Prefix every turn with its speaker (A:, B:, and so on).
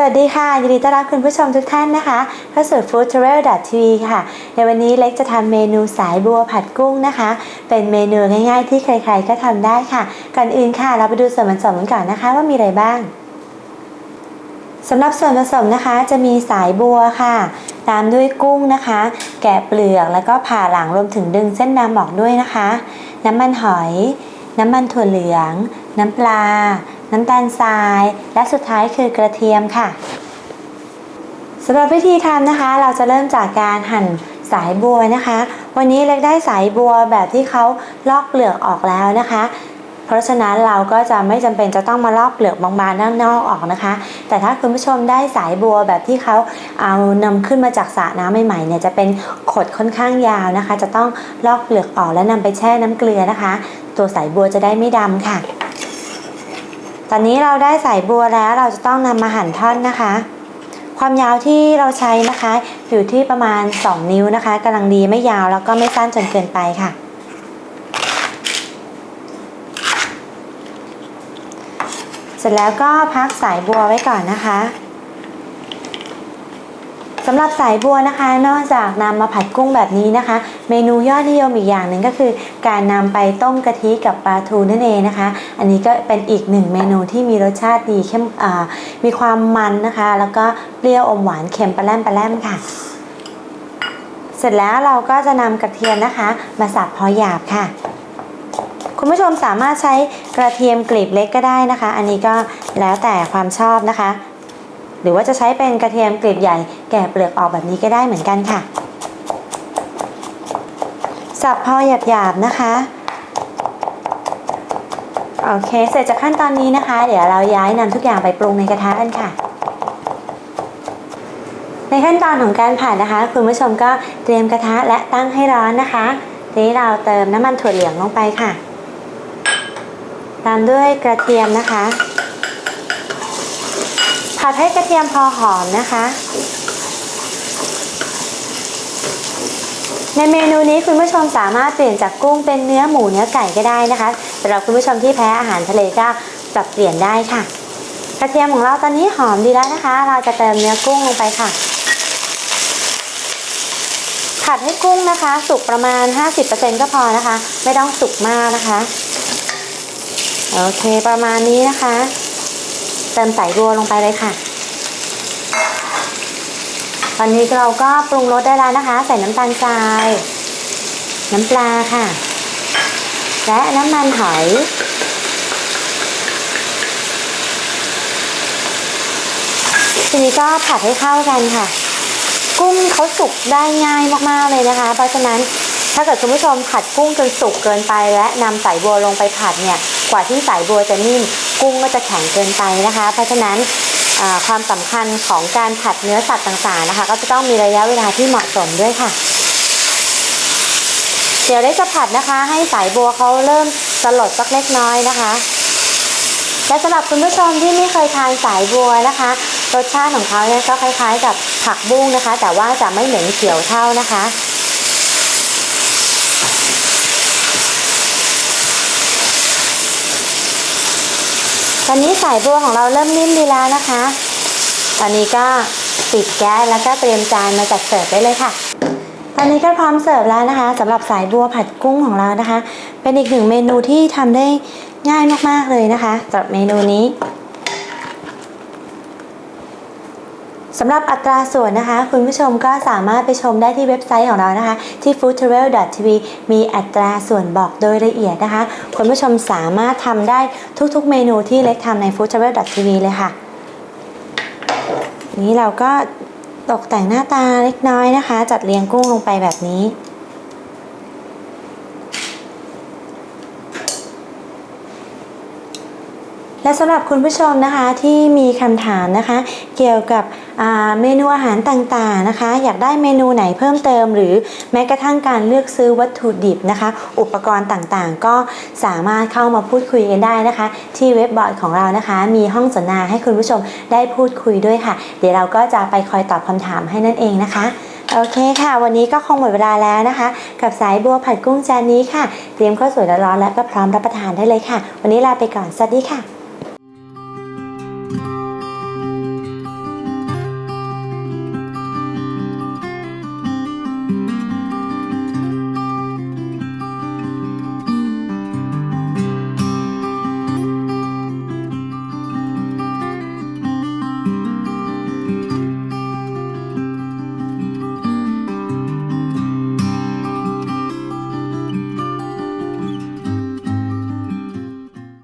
A: สวัสดีค่ะ ยินดีต้อนรับคุณผู้ชมทุกท่านนะคะเข้าสู่ Food Travel TV ค่ะ ในวันนี้เล็กจะทำเมนูสายบัวผัดกุ้งนะคะ เป็นเมนูง่ายๆ ที่ใครๆก็ทำได้ค่ะ ก่อนอื่นค่ะ เราไปดูส่วนผสมกันก่อนนะคะว่ามีอะไรบ้างสำหรับส่วนผสมนะคะจะมีสายบัวค่ะ ตามด้วยกุ้งนะคะ แกะเปลือกแล้วก็ผ่าหลังรวมถึงดึงเส้นดำออกด้วยนะคะ น้ำมันหอย น้ำมันถั่วเหลือง น้ำปลา น้ำตาลทราย และสุดท้ายคือกระเทียมค่ะสำหรับวิธีทำนะคะ เราจะเริ่มจากการหั่นสายบัวนะคะ วันนี้เล็กได้สายบัวแบบที่เขาลอกเปลือกออกแล้วนะคะ เพราะฉะนั้นเราก็จะไม่จำเป็นจะต้องมาลอกเปลือกบางๆด้านนอกออกนะคะ แต่ถ้าคุณผู้ชมได้สายบัวแบบที่เขาเอานำขึ้นมาจากสระน้ำใหม่ๆเนี่ยจะเป็นขดค่อนข้างยาวนะคะ จะต้องลอกเปลือกออกและนำไปแช่น้ำเกลือนะคะ ตัวสายบัวจะได้ไม่ดำค่ะ ตอนนี้เราได้สายบัวแล้วเราจะต้องนำมาหั่นท่อนนะคะ ความยาวที่เราใช้นะคะ อยู่ที่ประมาณ 2 นิ้วนะคะกำลังดีไม่ยาวแล้วก็ไม่สั้นจนเกินไปค่ะ เสร็จแล้วก็พักสายบัวไว้ก่อนนะคะ สำหรับสายบัวนะคะ นอกจากนำมาผัดกุ้งแบบนี้นะคะ เมนูยอดนิยมอีกอย่างหนึ่งก็คือ การนำไปต้มกะทิกับปลาทูนั่นเองนะคะ อันนี้ก็เป็นอีกหนึ่งเมนูที่มีรสชาติดีเข้มมีความมันนะคะ แล้วก็เปรี้ยวอมหวานเค็มปลาแรมปลาแรมค่ะ เสร็จแล้วเราก็จะนำกระเทียมนะคะ มาสับพอหยาบค่ะคุณผู้ชมสามารถใช้กระเทียมกลีบเล็กก็ได้นะคะ อันนี้ก็แล้วแต่ความชอบนะคะ หรือว่าจะใช้เป็นกระเทียมกลีบใหญ่แกะเปลือกออกแบบนี้ก็ได้เหมือนกันค่ะ สับพอหยาบๆนะคะโอเค เสร็จจากขั้นตอนนี้นะคะ เดี๋ยวเราย้ายนำทุกอย่างไปปรุงในกระทะกันค่ะ ในขั้นตอนของการผัดนะคะ คุณผู้ชมก็เตรียมกระทะและตั้งให้ร้อนนะคะ ทีนี้เราเติมน้ำมันถั่วเหลืองลงไปค่ะ ตามด้วยกระเทียมนะคะ ผัดให้กระเทียมพอหอมนะคะ ในเมนูนี้คุณผู้ชมสามารถเปลี่ยนจากกุ้งเป็นเนื้อหมูเนื้อไก่ก็ได้นะคะสำหรับคุณผู้ชมที่แพ้อาหารทะเลก็ปรับเปลี่ยนได้ค่ะ กระเทียมของเราตอนนี้หอมดีแล้วนะคะ เราจะเติมเนื้อกุ้งลงไปค่ะผัดให้กุ้งนะคะ สุกประมาณ 50%ก็พอนะคะ ไม่ต้องสุกมากนะคะ โอเคประมาณนี้นะคะ ติมสายบัวลงไปเลยค่ะ ตอนนี้เราก็ปรุงรสได้แล้วนะคะ ใส่น้ำตาลทราย น้ำปลาค่ะ และน้ำมันหอยทีนี้ก็ผัดให้เข้ากันค่ะ กุ้งเขาสุกได้ง่ายมากๆเลยนะคะ เพราะฉะนั้นถ้าเกิดคุณผู้ชมผัดกุ้งจนสุกเกินไป และนำสายบัวลงไปผัดเนี่ย กว่าที่สายบัวจะนิ่ม กุ้งก็จะแข็งเกินไปนะคะ เพราะฉะนั้นความสำคัญของการผัดเนื้อสัตว์ต่างๆนะคะ ก็จะต้องมีระยะเวลาที่เหมาะสมด้วยค่ะ เดี๋ยวได้จะผัดนะคะ ให้สายบัวเขาเริ่มสลดสักเล็กน้อยนะคะและสำหรับคุณผู้ชมที่ไม่เคยทานสายบัวนะคะรสชาติของเขาเนี่ยก็คล้าย ๆ กับผักบุ้งนะคะ แต่ว่าจะไม่เหม็นเขียวเท่านะคะ ตอนนี้สายบัวของเราเริ่มนิ่มดีแล้วนะคะ ตอนนี้ก็ปิดแก๊สแล้วก็เตรียมจานมาจัดเสิร์ฟได้เลยค่ะ ตอนนี้ก็พร้อมเสิร์ฟแล้วนะคะสำหรับสายบัวผัดกุ้งของเรานะคะ เป็นอีกหนึ่งเมนูที่ทำได้ง่ายมากๆเลยนะคะสำหรับเมนูนี้ สำหรับอัตราส่วนนะคะ คุณผู้ชมก็สามารถไปชมได้ที่เว็บไซต์ของเรานะคะ ที่ foodtravel.tv มีอัตราส่วนบอกโดยละเอียดนะคะ คุณผู้ชมสามารถทำได้ทุกๆ เมนูที่เล็กทำใน foodtravel.tv เลยค่ะ นี้เราก็ตกแต่งหน้าตาเล็กน้อยนะคะ จัดเรียงกุ้งลงไปแบบนี้ และสำหรับคุณผู้ชมนะคะที่มีคำถามนะคะ เกี่ยวกับเมนูอาหารต่างๆนะคะ อยากได้เมนูไหนเพิ่มเติม หรือแม้กระทั่งการเลือกซื้อวัตถุดิบนะคะ อุปกรณ์ต่างๆ ก็สามารถเข้ามาพูดคุยกันได้นะคะ ที่เว็บบอร์ดของเรานะคะ มีห้องสนทนาให้คุณผู้ชมได้พูดคุยด้วยค่ะ เดี๋ยวเราก็จะไปคอยตอบคำถามให้นั่นเองนะคะโอเคค่ะ วันนี้ก็คงหมดเวลาแล้วนะคะ กับสายบัวผัดกุ้งจานนี้ค่ะ เตรียมข้าวสวยร้อนๆและก็พร้อมรับประทานได้เลยค่ะ วันนี้ลาไปก่อน สวัสดีค่ะ